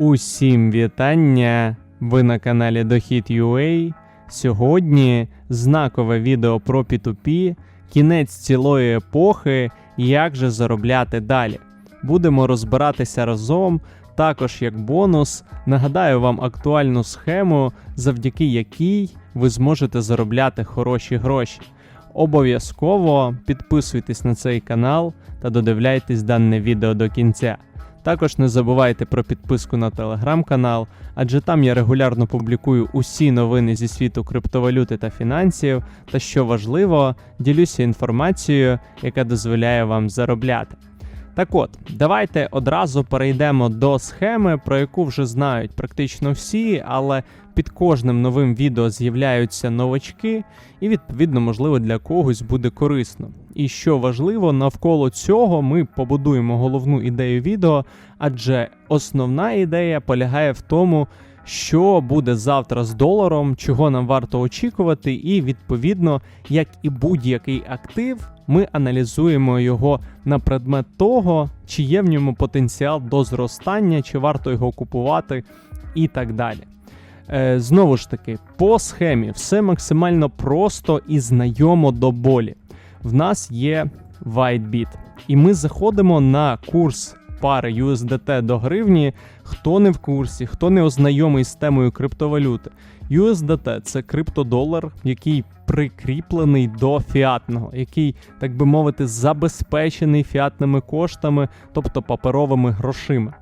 Усім вітання! Ви на каналі Дохід.ua. Сьогодні знакове відео про P2P, кінець цілої епохи, як же заробляти далі. Будемо розбиратися разом. Також як бонус, нагадаю вам актуальну схему, завдяки якій ви зможете заробляти хороші гроші. Обов'язково підписуйтесь на цей канал та додивляйтесь дане відео до кінця. Також не забувайте про підписку на телеграм-канал, адже там я регулярно публікую усі новини зі світу криптовалюти та фінансів, та що важливо, ділюся інформацією, яка дозволяє вам заробляти. Так от, давайте одразу перейдемо до схеми, про яку вже знають практично всі, але під кожним новим відео з'являються новачки, і відповідно, можливо, для когось буде корисно. І що важливо, навколо цього ми побудуємо головну ідею відео, адже основна ідея полягає в тому, що буде завтра з доларом, чого нам варто очікувати, і відповідно, як і будь-який актив, ми аналізуємо його на предмет того, чи є в ньому потенціал до зростання, чи варто його купувати, і так далі. Е, знову ж таки, по схемі все максимально просто і знайомо до болі. В нас є WhiteBit, і ми заходимо на курс пари USDT до гривні. Хто не в курсі, хто не ознайомий з темою криптовалюти. USDT це криптодолар, який прикріплений до фіатного, який, так би мовити, забезпечений фіатними коштами, тобто паперовими грошима.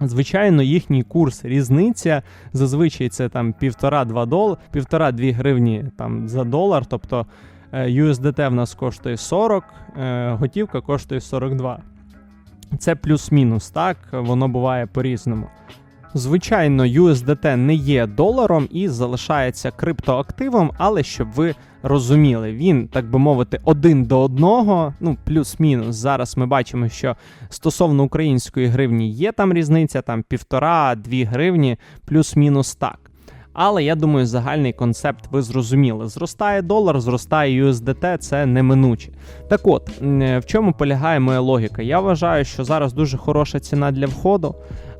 Звичайно, їхній курс різниця. Зазвичай це там 1,5-2 дол, 1,5-2 гривні там за долар. Тобто е, USDT в нас коштує 40, е, готівка коштує 42. Це плюс-мінус, так, воно буває по-різному. Звичайно, USDT не є доларом і залишається криптоактивом, але щоб ви розуміли, він, так би мовити, один до одного, ну плюс-мінус. Зараз ми бачимо, що стосовно української гривні є там різниця, там півтора-дві гривні, плюс-мінус так. Але я думаю, загальний концепт ви зрозуміли. Зростає долар, зростає USDT, це неминуче. Так от, в чому полягає моя логіка? Я вважаю, що зараз дуже хороша ціна для входу,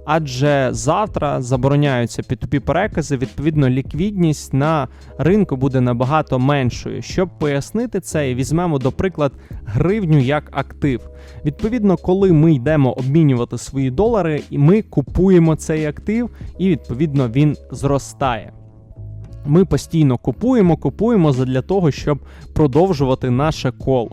адже завтра забороняються P2P перекази, відповідно, ліквідність на ринку буде набагато меншою. Щоб пояснити це, візьмемо, до приклад, гривню як актив. Відповідно, коли ми йдемо обмінювати свої долари, і ми купуємо цей актив, і відповідно він зростає. Ми постійно купуємо, купуємо для того, щоб продовжувати наше коло.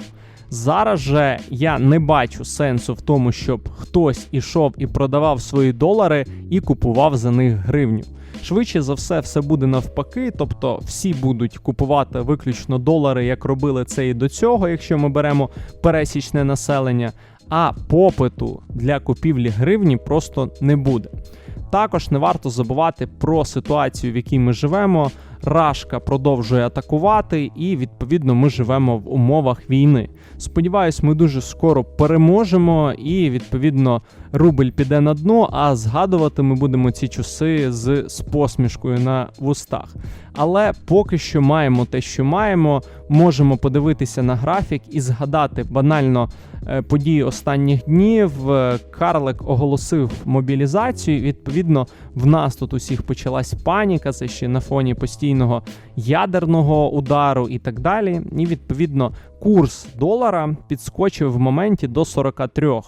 Зараз же я не бачу сенсу в тому, щоб хтось ішов і продавав свої долари і купував за них гривню. Швидше за все, все буде навпаки, тобто всі будуть купувати виключно долари, як робили це і до цього, якщо ми беремо пересічне населення, а попиту для купівлі гривні просто не буде. Також не варто забувати про ситуацію, в якій ми живемо. Рашка продовжує атакувати, і відповідно ми живемо в умовах війни. Сподіваюсь, ми дуже скоро переможемо, і відповідно рубль піде на дно. А згадувати ми будемо ці часи з, з посмішкою на вустах. Але поки що маємо те, що маємо, можемо подивитися на графік і згадати банально е, події останніх днів. Е, Карлик оголосив мобілізацію. Відповідно, в нас тут усіх почалась паніка. Це ще на фоні постійного ядерного удару і так далі. І відповідно курс долара підскочив в моменті до 43.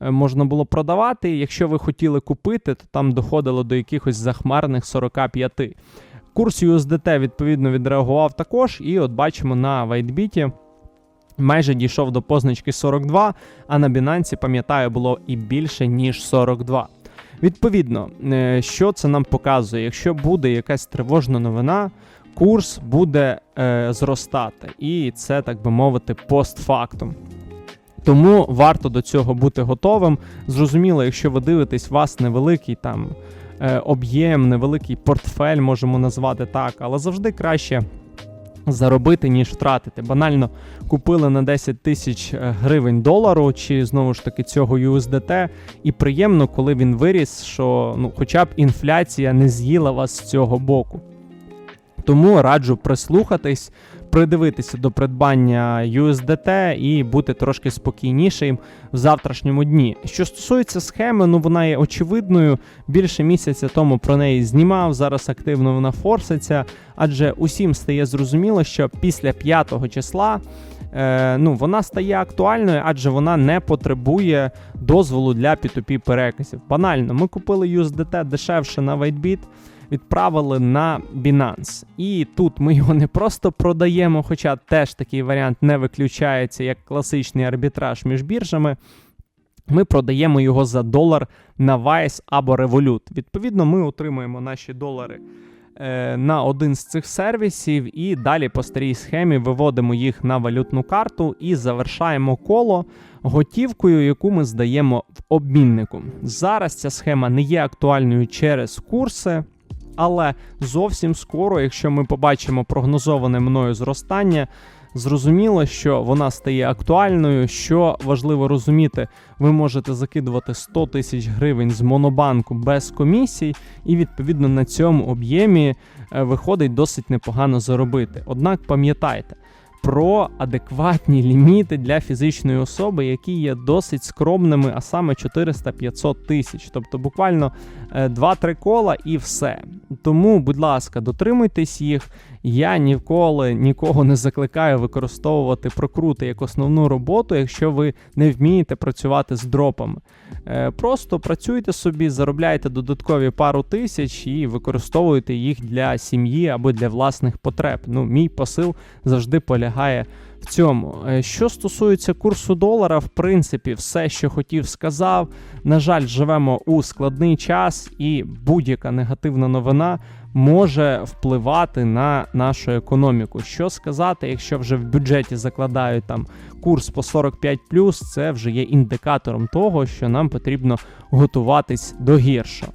Е, Можна було продавати. Якщо ви хотіли купити, то там доходило до якихось захмарних 45. Курс USDT відповідно відреагував також, і от бачимо на WhiteBit майже дійшов до позначки 42, а на Binance, пам'ятаю, було і більше, ніж 42. Відповідно, е, що це нам показує? Якщо буде якась тривожна новина, курс буде е, зростати, і це, так би мовити, постфактум. Тому варто до цього бути готовим. Зрозуміло, якщо ви дивитесь, вас невеликий там е, об'єм, невеликий портфель, можемо назвати так, але завжди краще заробити, ніж втратити. Банально купили на 10 тисяч е, гривень долару, чи знову ж таки цього USDT, і приємно, коли він виріс, що ну, хоча б інфляція не з'їла вас з цього боку. Тому раджу прислухатись, придивитися до придбання USDT і бути трошки спокійнішим в завтрашньому дні. Що стосується схеми, ну вона є очевидною. Більше місяця тому про неї знімав. Зараз активно вона форситься, адже усім стає зрозуміло, що після 5 числа. Е, ну, вона стає актуальною, адже вона не потребує дозволу для P2P переказів. Банально, ми купили USDT дешевше на WhiteBit, відправили на Binance. І тут ми його не просто продаємо, хоча теж такий варіант не виключається як класичний арбітраж між біржами. Ми продаємо його за долар на Vice або Revolut. Відповідно, ми отримуємо наші долари е, на один з цих сервісів, і далі по старій схемі виводимо їх на валютну карту і завершаємо коло готівкою, яку ми здаємо в обміннику. Зараз ця схема не є актуальною через курси. Але зовсім скоро, якщо ми побачимо прогнозоване мною зростання, зрозуміло, що вона стає актуальною. Що важливо розуміти, ви можете закидувати 100 тисяч гривень з монобанку без комісій, і відповідно на цьому об'ємі е, виходить досить непогано заробити. Однак пам'ятайте. Про адекватні ліміти для фізичної особи, які є досить скромними, а саме 400-500 тисяч, тобто буквально е, 2-3 кола і все. Тому, будь ласка, дотримуйтесь їх. Я ніколи нікого не закликаю використовувати прокрути як основну роботу, якщо ви не вмієте працювати з дропами. Е, Просто працюйте собі, заробляйте додаткові пару тисяч і використовуйте їх для сім'ї або для власних потреб. Ну, мій посил завжди полягає в цьому. Е, Що стосується курсу долара, в принципі, все, що хотів, сказав. На жаль, живемо у складний час, і будь-яка негативна новина може впливати на нашу економіку. Що сказати, якщо вже в бюджеті закладають там курс по 45 це вже є індикатором того, що нам потрібно готуватись до гіршого.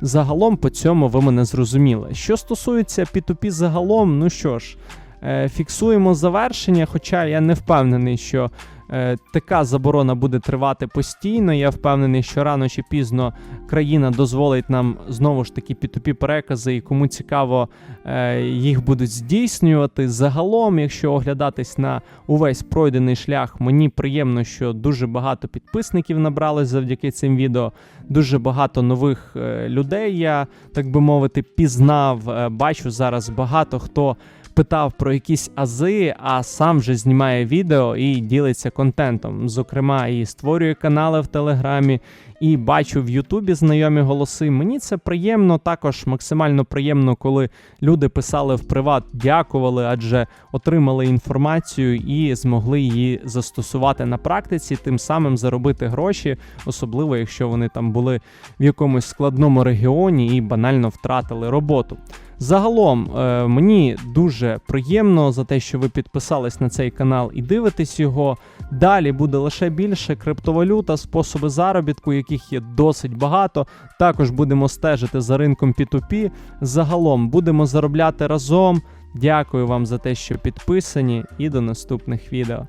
Загалом по цьому ви мене зрозуміли. Що стосується P2P загалом, ну що ж, е, фіксуємо завершення, хоча я не впевнений, що така заборона буде тривати постійно. Я впевнений, що рано чи пізно країна дозволить нам знову ж таки P2P перекази, і кому цікаво, е, їх будуть здійснювати. Загалом, якщо оглядатись на увесь пройдений шлях, мені приємно, що дуже багато підписників набрали завдяки цим відео. Дуже багато нових е, людей я, так би мовити, пізнав. Е, Бачу зараз багато хто питав про якісь ази, а сам вже знімає відео і ділиться контентом. Зокрема, і створює канали в Телеграмі, і бачу в Ютубі знайомі голоси. Мені це приємно, також максимально приємно, коли люди писали в приват, дякували, адже отримали інформацію і змогли її застосувати на практиці, тим самим заробити гроші, особливо якщо вони там були в якомусь складному регіоні і банально втратили роботу. Загалом е, мені дуже приємно за те, що ви підписались на цей канал і дивитесь його. Далі буде лише більше криптовалюта, способи заробітку, яких є досить багато. Також будемо стежити за ринком P2P. Загалом будемо заробляти разом. Дякую вам за те, що підписані, і до наступних відео.